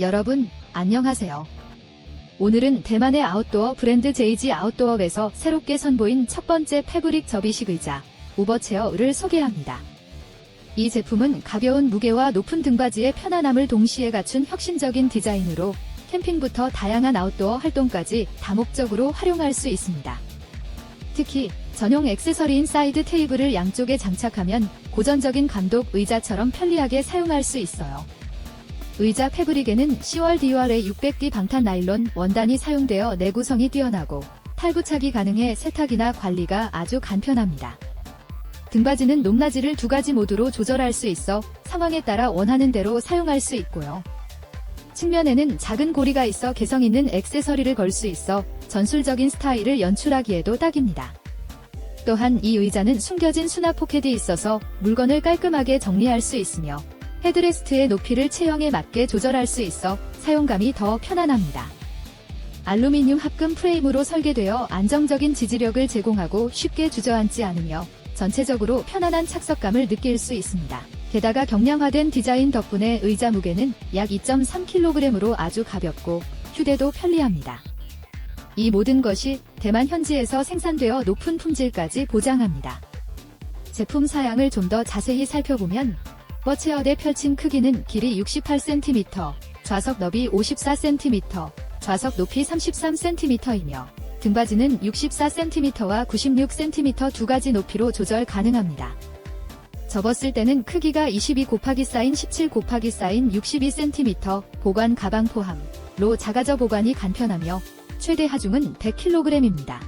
여러분, 안녕하세요. 오늘은 대만의 아웃도어 브랜드 제이지 아웃도어에서 새롭게 선보인 첫 번째 패브릭 접이식 의자, 오버체어를 소개합니다. 이 제품은 가벼운 무게와 높은 등받이의 편안함을 동시에 갖춘 혁신적인 디자인으로 캠핑부터 다양한 아웃도어 활동까지 다목적으로 활용할 수 있습니다. 특히 전용 액세서리인 사이드 테이블을 양쪽에 장착하면 고전적인 감독 의자처럼 편리하게 사용할 수 있어요. 의자 패브릭에는 10월 DUR의 600D 방탄 나일론 원단이 사용되어 내구성이 뛰어나고 탈부착이 가능해 세탁이나 관리가 아주 간편합니다. 등받이는 높낮이를 두 가지 모드로 조절할 수 있어 상황에 따라 원하는 대로 사용할 수 있고요. 측면에는 작은 고리가 있어 개성 있는 액세서리를 걸 수 있어 전술적인 스타일을 연출하기에도 딱입니다. 또한 이 의자는 숨겨진 수납 포켓이 있어서 물건을 깔끔하게 정리할 수 있으며 헤드레스트의 높이를 체형에 맞게 조절할 수 있어 사용감이 더 편안합니다. 알루미늄 합금 프레임으로 설계되어 안정적인 지지력을 제공하고 쉽게 주저앉지 않으며 전체적으로 편안한 착석감을 느낄 수 있습니다. 게다가 경량화된 디자인 덕분에 의자 무게는 약 2.3kg으로 아주 가볍고 휴대도 편리합니다. 이 모든 것이 대만 현지에서 생산되어 높은 품질까지 보장합니다. 제품 사양을 좀 더 자세히 살펴보면 버체어대 펼친 크기는 길이 68cm, 좌석 너비 54cm, 좌석 높이 33cm이며 등받이는 64cm와 96cm 두 가지 높이로 조절 가능합니다. 접었을 때는 크기가 22 곱하기 사인 17 곱하기 사인 62cm 보관 가방 포함로 작아져 보관이 간편하며 최대 하중은 100kg입니다.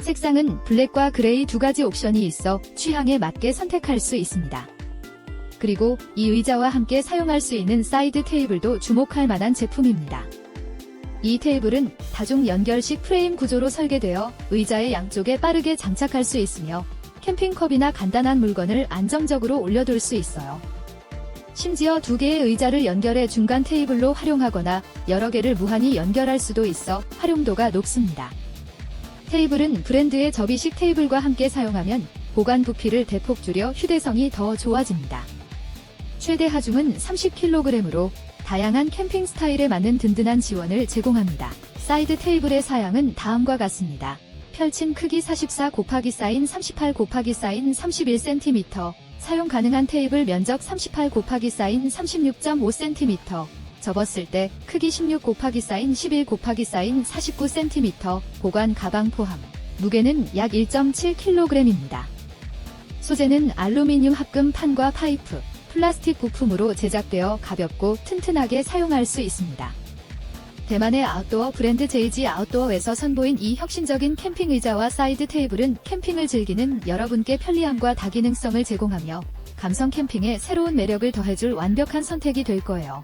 색상은 블랙과 그레이 두 가지 옵션이 있어 취향에 맞게 선택할 수 있습니다. 그리고 이 의자와 함께 사용할 수 있는 사이드 테이블도 주목할 만한 제품입니다. 이 테이블은 다중 연결식 프레임 구조로 설계되어 의자의 양쪽에 빠르게 장착할 수 있으며 캠핑컵이나 간단한 물건을 안정적으로 올려둘 수 있어요. 심지어 두 개의 의자를 연결해 중간 테이블로 활용하거나 여러 개를 무한히 연결할 수도 있어 활용도가 높습니다. 테이블은 브랜드의 접이식 테이블과 함께 사용하면 보관 부피를 대폭 줄여 휴대성이 더 좋아집니다. 최대 하중은 30kg으로 다양한 캠핑 스타일에 맞는 든든한 지원을 제공합니다. 사이드 테이블의 사양은 다음과 같습니다. 펼친 크기 44 곱하기 사인 38 곱하기 사인 31cm, 사용 가능한 테이블 면적 38 곱하기 사인 36.5cm, 접었을 때 크기 16 곱하기 사인 11 곱하기 사인 49cm, 보관 가방 포함, 무게는 약 1.7kg입니다. 소재는 알루미늄 합금 판과 파이프, 플라스틱 부품으로 제작되어 가볍고 튼튼하게 사용할 수 있습니다. 대만의 아웃도어 브랜드 제이지 아웃도어에서 선보인 이 혁신적인 캠핑 의자와 사이드 테이블은 캠핑을 즐기는 여러분께 편리함과 다기능성을 제공하며 감성 캠핑에 새로운 매력을 더해줄 완벽한 선택이 될 거예요.